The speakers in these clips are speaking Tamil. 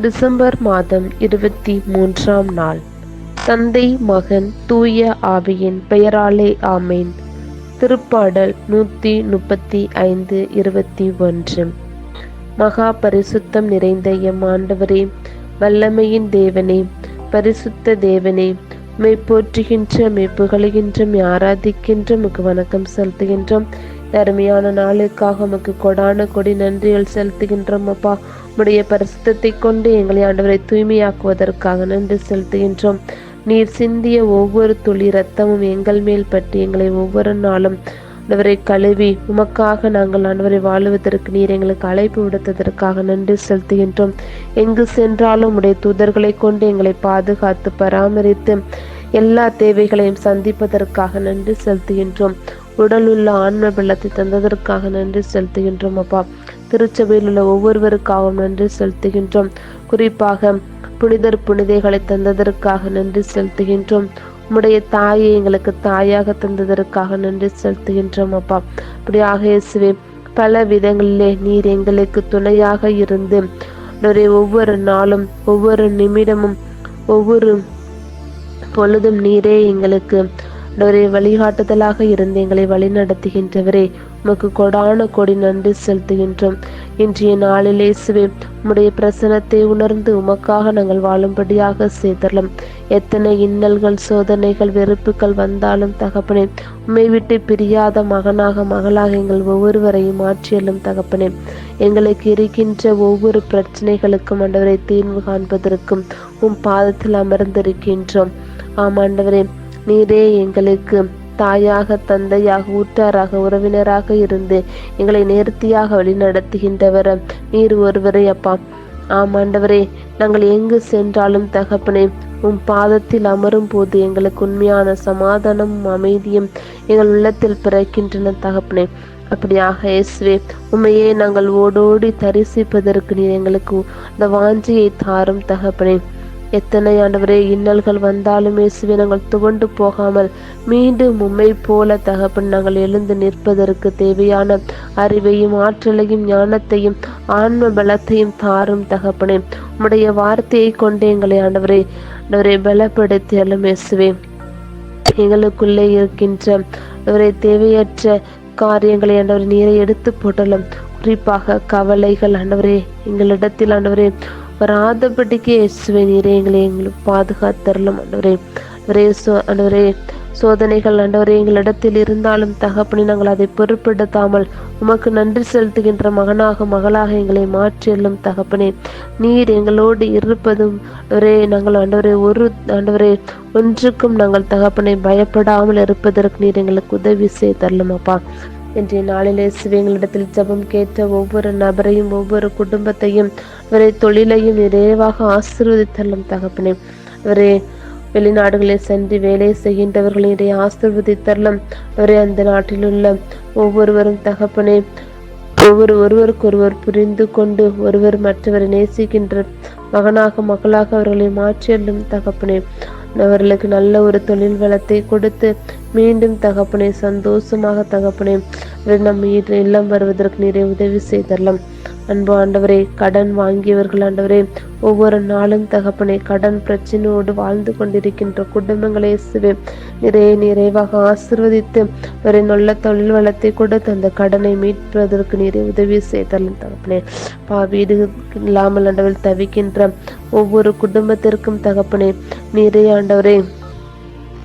டிசம்பர் மாதம் இருபத்தி மூன்றாம் நாள். தந்தை மகன் தூய ஆவியின் பெயராலே ஆமேன். திருப்பாடல் நூற்றி முப்பத்தி ஐந்து இருபத்தி ஒன்று. மகா பரிசுத்தம் நிறைந்த எம் ஆண்டவரே வல்லமையின் தேவனே பரிசுத்த தேவனே மெய் போற்றுகின்ற மெய் ஆராதிக்கின்ற மிக வணக்கம் செலுத்துகின்றோம். அருமையான நாளுக்காக உமக்கு கொடான கொடி நன்றிகள் செலுத்துகின்றோம் அப்பா. உடைய பரிசுத்தத்தை கொண்டு எங்களை ஆண்டவரை தூய்மையாக்குவதற்காக நன்றி செலுத்துகின்றோம். நீர் சிந்திய ஒவ்வொரு துளி ரத்தமும் எங்கள் மேல் பற்றி எங்களை ஒவ்வொரு நாளும் ஆண்டவரை கழுவி உமக்காக நாங்கள் ஆண்டவரை வாழுவதற்கு நீர் எங்களுக்கு அழைப்பு விடுத்ததற்காக நன்றி செலுத்துகின்றோம். எங்கு சென்றாலும் உடைய தூதர்களை கொண்டு எங்களை பாதுகாத்து பராமரித்து எல்லா தேவைகளையும் சந்திப்பதற்காக நன்றி செலுத்துகின்றோம். உடல் உள்ள ஆன்ம வெள்ளத்தை தந்ததற்காக நன்றி செலுத்துகின்றோம் அப்பா. திருச்சபையில் உள்ள ஒவ்வொருவருக்காகவும் நன்றி செலுத்துகின்றோம். குறிப்பாக புனிதர் புனிதைகளை தந்ததற்காக நன்றி செலுத்துகின்றோம். உம்முடைய தாயை எங்களுக்கு தாயாக தந்ததற்காக நன்றி செலுத்துகின்றோம் அப்பா. அப்படியாக இயேசுவே பல விதங்களிலே நீர் எங்களுக்கு துணையாக இருந்து ஒவ்வொரு நாளும் ஒவ்வொரு நிமிடமும் ஒவ்வொரு பொழுதும் நீரே எங்களுக்கு ஆண்டவரே வழிகாட்டுதலாக இருந்து எங்களை வழிநடத்துகின்றவரே உமக்கு கொடான கொடி நன்றி செலுத்துகின்றோம். இன்றைய நாளில் இயேசுவே உம்முடைய பிரசனத்தை உணர்ந்து உமக்காக நாங்கள் வாழும்படியாக செய்தரலாம். எத்தனை இன்னல்கள் சோதனைகள் வெறுப்புகள் வந்தாலும் தகப்பனே உம்மை விட்டு பிரியாத மகனாக மகளாக எங்கள் ஒவ்வொருவரையும் மாற்றியலும் தகப்பனே. எங்களுக்கு இருக்கின்ற ஒவ்வொரு பிரச்சனைகளுக்கும் ஆண்டவரை தீர்வு காண்பதற்கும் உம் பாதத்தில் அமர்ந்திருக்கின்றோம். ஆமாண்டவரே நீரே எங்களுக்கு தாயாக தந்தையாக ஊற்றாராக உறவினராக இருந்து எங்களை நேர்த்தியாக வழிநடத்துகின்றவர் நீர் ஒருவரே அப்பா. ஆமாண்டவரே நாங்கள் எங்கு சென்றாலும் தகப்பனே உம் பாதத்தில் அமரும் போது எங்களுக்கு உண்மையான சமாதானமும் அமைதியும் எங்கள் உள்ளத்தில் பிறக்கின்றன தகப்பனே. அப்படியாக இயேசுவே உண்மையே நாங்கள் ஓடோடி தரிசிப்பதற்கு நீர் எங்களுக்கு அந்த வாஞ்சியை தாரும் தகப்பனே. எத்தனை ஆண்டவரே இன்னல்கள் வந்தாலும் இயேசுவே நாங்கள் துவண்டு போகாமல் மீண்டும் உண்மை போல தகப்பன் நாங்கள் எழுந்து நிற்பதற்கு தேவையான அறிவையும் ஆற்றலையும் ஞானத்தையும் ஆன்ம பலத்தையும் தாரும் தகப்பனே. உம்முடைய வார்த்தையை கொண்டு எங்களை ஆண்டவரே ஆண்டவரை பலப்படுத்தியாலும் இயேசுவே. எங்களுக்குள்ளே இருக்கின்ற அவரை தேவையற்ற காரியங்களை ஆண்டவர் நீரை எடுத்து போட்டலும் குறிப்பாக கவலைகள் ஆண்டவரே எங்களிடத்தில் ஆண்டவரே வராதபடிக்கு இயேசுவை நீரே எங்களை எங்களுக்கு பாதுகாத்தரலும் ஆண்டவரே. அவரே சோ ஆண்டவரே சோதனைகள் ஆண்டவரே எங்களிடத்தில் இருந்தாலும் தகப்பனி நாங்கள் அதை பொருட்படுத்தாமல் உமக்கு நன்றி செலுத்துகின்ற மகனாக மகளாக எங்களை மாற்றியல்லும் தகப்பனே. நீர் எங்களோடு இருப்பதும் ஒரே நாங்கள் ஆண்டவரே ஒரு ஆண்டவரே ஒன்றுக்கும் நாங்கள் தகப்பனை பயப்படாமல் இருப்பதற்கு நீர் எங்களுக்கு உதவி செய்தரலும் அப்பா இன்றைய நாளிலே சிவங்களிடத்தில் ஜபம் கேட்ட ஒவ்வொரு நபரையும் ஒவ்வொரு குடும்பத்தையும் அவரை தொழிலையும் நிறைவாக ஆசீர்வதித்தள்ளும் தகப்பனே. அவரே வெளிநாடுகளில் சென்று வேலை செய்கின்றவர்களிடையே ஆசிர்வதித்தரலும் அவரே அந்த நாட்டில் உள்ள ஒவ்வொருவரும் தகப்பனே ஒவ்வொரு ஒருவருக்கொருவர் புரிந்து கொண்டு ஒருவர் மற்றவரை நேசிக்கின்ற மகனாக மகளாக அவர்களை மாற்றியள்ளும் தகப்பனே. அவர்களுக்கு நல்ல ஒரு தொழில் வளத்தை கொடுத்து மீண்டும் தகப்பனை சந்தோஷமாக தகப்பனை நம் இல்லம் வருவதற்கு நிறைய உதவி செய்தரலாம். அன்பு ஆண்டவரே கடன் வாங்கியவர்கள் ஆண்டவரே ஒவ்வொரு நாளும் தகப்பனை கடன் பிரச்சனையோடு வாழ்ந்து கொண்டிருக்கின்ற குடும்பங்களை இயேசுவே நிறைய நிறைவாக ஆசிர்வதித்து ஒரு நல்ல தொழில் வளத்தை கொடுத்து அந்த கடனை மீட்பதற்கு நிறைய உதவி செய்தாலும் தகப்பனே. பா வீடு இல்லாமல் ஆண்டவர் தவிக்கின்ற ஒவ்வொரு குடும்பத்திற்கும் தகப்பனே நிறைய ஆண்டவரே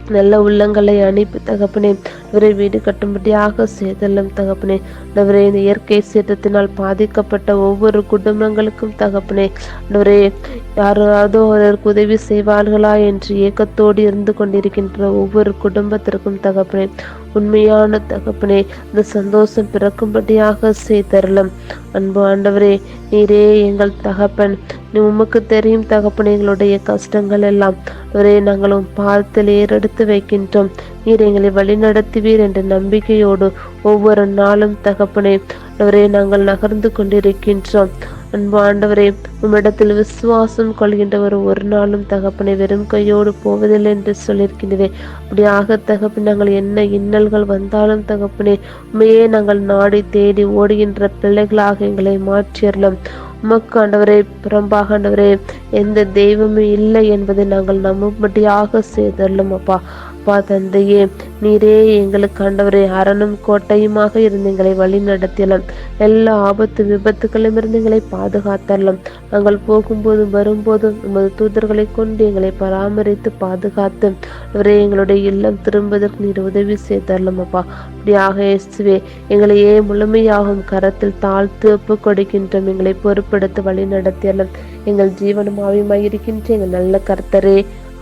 நல்ல உள்ளங்களை அனுப்பி தகப்பனே இவரை வீடு கட்டும்படியாக செய்தல்லும் தகப்பனே. இவரே இந்த இயற்கை சீற்றத்தினால் பாதிக்கப்பட்ட ஒவ்வொரு குடும்பங்களுக்கும் தகப்பனே. இவரே யாராவது அவருக்கு உதவி செய்வார்களா என்று ஏக்கத்தோடு இருந்து கொண்டிருக்கின்ற ஒவ்வொரு குடும்பத்திற்கும் தகப்பனே. உண்மையான தகப்பனே இந்த சந்தோஷம் பிறக்கும்படியாக செய்தரலும். அன்பு ஆண்டவரே நீரே எங்கள் தகப்பன். நீ உமக்கு தெரியும் தகப்பனைகளுடைய எங்களுடைய கஷ்டங்கள் எல்லாம். அவரே நாங்களும் பாதத்தில் ஏறெடுத்து வைக்கின்றோம். நீர் எங்களை வழிநடத்துவீர் என்ற நம்பிக்கையோடு ஒவ்வொரு நாளும் தகப்பனே அவரே நாங்கள் நகர்ந்து கொண்டிருக்கின்றோம். அன்பு ஆண்டவரே உம்மிடத்தில் விசுவாசம் கொள்கின்றவர் ஒரு நாளும் தகப்பனை வெறும் கையோடு போவதில்லை என்று சொல்லியிருக்கின்றதே அப்படியாக தகப்பன் நாங்கள் என்ன இன்னல்கள் வந்தாலும் தகப்பனே உண்மையே நாங்கள் நாடி தேடி ஓடுகின்ற பிள்ளைகளாக எங்களை மாற்றியறலாம் உமக்கு ஆண்டவரே புறம்பாக ஆண்டவரே எந்த தெய்வமும் இல்லை என்பதை நாங்கள் நம்பும்படியாக செய்தள்ளும் அப்பா. அப்பா தந்தையே நீரே எங்களுக்கு ஆண்டவரே அரணும் கோட்டையுமாக இருந்து எங்களை வழி நடத்தியலாம். எல்லா ஆபத்து விபத்துக்களும் இருந்து எங்களை பாதுகாத்தரலாம். நாங்கள் போகும்போதும் வரும்போதும் உமது தூதர்களை கொண்டு எங்களை பராமரித்து பாதுகாத்து அவரே எங்களுடைய இல்லம் திரும்புவதற்கு நீர் உதவி செய்தரலாம் அப்பா. அப்படியாக இயேசுவே எங்களையே முழுமையாகும் கரத்தில் தாழ்த்து ஒப்பு கொடுக்கின்றோம். எங்களை பொறுப்படுத்த வழி நடத்தியலாம். எங்கள் ஜீவனும் ஆவியமாய் இருக்கின்ற எங்கள் நல்ல கர்த்தரே.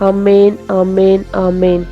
அமேன் அமேன் அமேன்